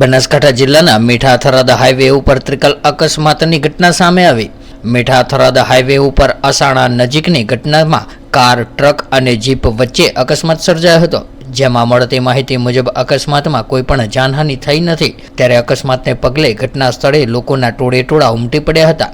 બનાસકાંઠા જિલ્લાના મીઠા થરાદ હાઈવે ઉપર ત્રિકલ અકસ્માતની ઘટના સામે આવી. મીઠા થરાદ હાઈવે ઉપર અસાણા નજીકની ઘટનામાં કાર, ટ્રક અને જીપ વચ્ચે અકસ્માત સર્જાયો હતો. જેમાં મળતી માહિતી મુજબ અકસ્માતમાં કોઈ પણ જાનહાનિ થઈ નથી. ત્યારે અકસ્માતને પગલે ઘટના સ્થળે લોકોના ટોળે ટોળા ઉમટી પડ્યા હતા.